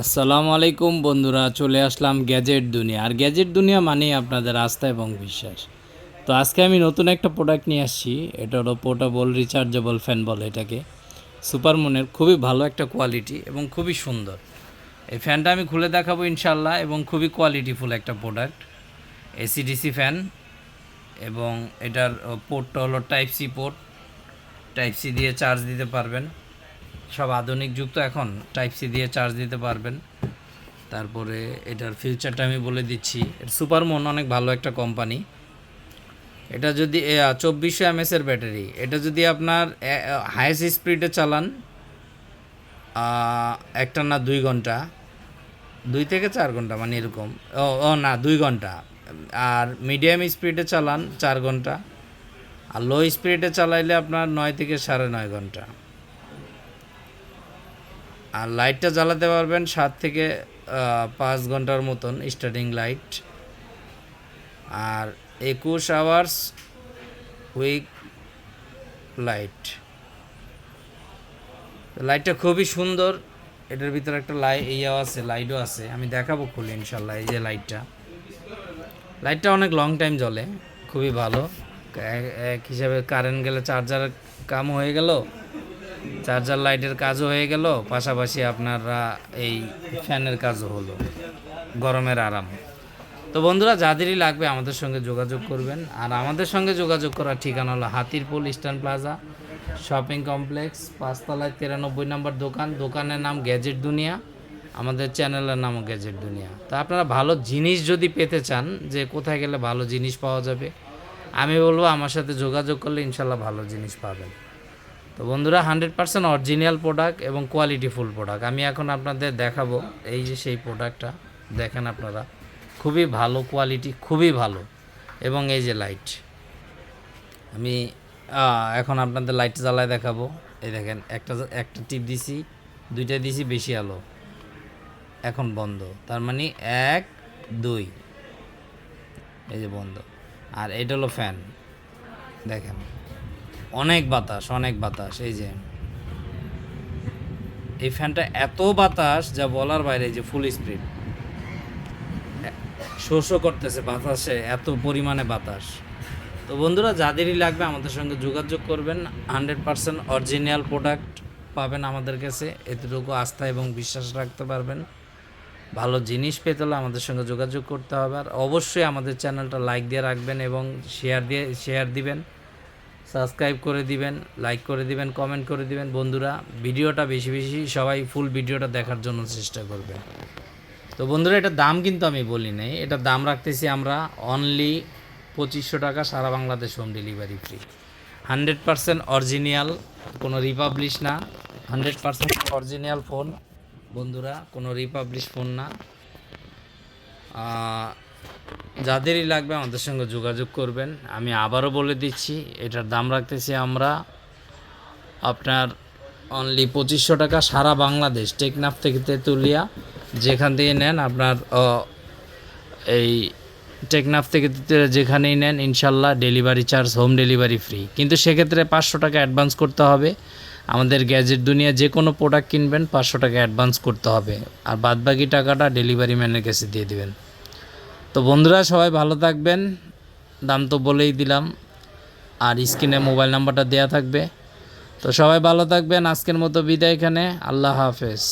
আসসালামু আলাইকুম বন্ধুরা, চলে আসলাম গ্যাজেট দুনিয়া। আর গ্যাজেট দুনিয়া মানেই আপনাদের আস্থা এবং বিশ্বাস। তো আজকে আমি নতুন একটা প্রোডাক্ট নিয়ে আসছি, এটা হলো পোর্টেবল রিচার্জেবল ফ্যান বলে এটাকে। সুপারমনের খুবই ভালো একটা কোয়ালিটি এবং খুবই সুন্দর। এই ফ্যানটা আমি খুলে দেখাবো ইনশাল্লাহ এবং খুবই কোয়ালিটিফুল একটা প্রোডাক্ট এসিডিসি ফ্যান এবং এটার পোর্টটা হলো type C port type C দিয়ে চার্জ দিতে পারবেন। সব আধুনিক যুগ তো এখন টাইপ সি দিয়ে চার্জ দিতে পারবেন। তারপরে এটার ফিউচারটা আমি বলে দিচ্ছি সুপারমন অনেক ভালো একটা কোম্পানি এটা যদি চব্বিশশো এমএসের ব্যাটারি এটা যদি আপনার হায়েস্ট স্পিডে চালান একটা না দুই ঘণ্টা, দুই থেকে চার ঘণ্টা মানে এরকম, ও ও, না, দুই ঘণ্টা। আর মিডিয়াম স্পিডে চালান, চার ঘণ্টা। আর লো স্পিডে চালাইলে আপনার নয় থেকে সাড়ে নয় ঘণ্টা। আর লাইটটা জ্বালাতে পারবেন সাত থেকে পাঁচ ঘণ্টার মতন স্টার্টিং লাইট আর একুশ আওয়ার্স উইক লাইট লাইটটা খুবই সুন্দর। এটার ভিতরে একটা লাই ইয়েও আছে লাইটও আছে। আমি দেখাবো খুলে ইনশাল্লাহ এই যে লাইটটা লাইটটা অনেক লং টাইম জ্বলে, খুবই ভালো। এক- হিসাবে কারেন্ট গেলে চার্জার কাম হয়ে গেল। চার্জার লাইটের কাজও হয়ে গেল, পাশাপাশি আপনারা এই ফ্যানের কাজও হলো, গরমের আরাম। তো বন্ধুরা, যাদেরই লাগবে আমাদের সঙ্গে যোগাযোগ করবেন। আর আমাদের সঙ্গে যোগাযোগ করার ঠিকানা হলো Hatirpool eastern plaza, shopping complex, পাঁচতলায় তিরানব্বই নম্বর দোকান। দোকানের নাম গ্যাজেট দুনিয়া, আমাদের চ্যানেলের নামও গ্যাজেট দুনিয়া। তো আপনারা ভালো জিনিস যদি পেতে চান, যে কোথায় গেলে ভালো জিনিস পাওয়া যাবে, আমি বলব আমার সাথে যোগাযোগ করলে ইনশাল্লাহ ভালো জিনিস পাবেন। তো বন্ধুরা, হান্ড্রেড পার্সেন্ট অরিজিনাল প্রোডাক্ট এবং কোয়ালিটি ফুল প্রোডাক্ট। আমি এখন আপনাদের দেখাবো এই যে সেই প্রোডাক্টটা। দেখেন আপনারা, খুবই ভালো কোয়ালিটি খুবই ভালো। এবং এই যে লাইট আমি এখন আপনাদের লাইট জ্বালায় দেখাবো। এই দেখেন, একটা একটা টিপ দিছি, দুইটা দিছি, বেশি আলো। এখন বন্ধ। তার মানে এক, দুই। এই যে বন্ধ। আর এটা হলো ফ্যান দেখেন অনেক বাতাস অনেক বাতাস, এই যে। এই ফ্যানটা এত বাতাস যা বলার বাইরে যে ফুল স্পিড শোষও করতেছে বাতাসে, এত পরিমাণে বাতাস। তো বন্ধুরা, যাদেরই লাগবে আমাদের সঙ্গে যোগাযোগ করবেন। হান্ড্রেড পারসেন্ট অরিজিনাল প্রোডাক্ট পাবেন আমাদের কাছে। এতটুকু আস্থা এবং বিশ্বাস রাখতে পারবেন। ভালো জিনিস পেতে হলে আমাদের সঙ্গে যোগাযোগ করতে হবে। আর অবশ্যই আমাদের চ্যানেলটা লাইক দিয়ে রাখবেন এবং শেয়ার দিয়ে শেয়ার দিবেন। সাবস্ক্রাইব করে দিবেন লাইক করে দিবেন কমেন্ট করে দিবেন। বন্ধুরা, ভিডিওটা বেশি বেশি সবাই ফুল ভিডিওটা দেখার জন্য চেষ্টা করবেন তো বন্ধুরা এটার দাম কিন্তু আমি বলি নাই। এটার দাম রাখতেছি আমরা অনলি পঁচিশশো টাকা, সারা Bangladesh home delivery free hundred percent original কোনো রিপাবলিশ না। হান্ড্রেড পারসেন্ট অরিজিনাল ফোন বন্ধুরা, কোনো রিপাবলিশ ফোন না। যাদেরই লাগবে আমাদের সঙ্গে যোগাযোগ করবেন। আমি আবারও বলে দিচ্ছি, এটার দাম রাখতেছি আমরা আপনার অনলি পঁচিশশো টাকা সারা বাংলাদেশ, টেকনাফ থেকে তেঁতুলিয়া। যেখান থেকে নেন আপনার এই টেকনাফ থেকে যেখানেই নেন, ইনশাল্লাহ delivery charge, home delivery free. কিন্তু সেক্ষেত্রে পাঁচশো টাকা অ্যাডভান্স করতে হবে। আমাদের গ্যাজেট দুনিয়া, যে কোনো প্রোডাক্ট কিনবেন, পাঁচশো টাকা অ্যাডভান্স করতে হবে। আর বাদবাকি টাকাটা ডেলিভারি ম্যানের কাছে দিয়ে দিবেন। তো বন্ধুরা, সবাই ভালো থাকবেন। দাম তো বলেই দিলাম। আর স্ক্রিনে মোবাইল নাম্বারটা দেওয়া থাকবে। তো সবাই ভালো থাকবেন। আজকের মতো বিদায় এখানে। আল্লাহ হাফেজ।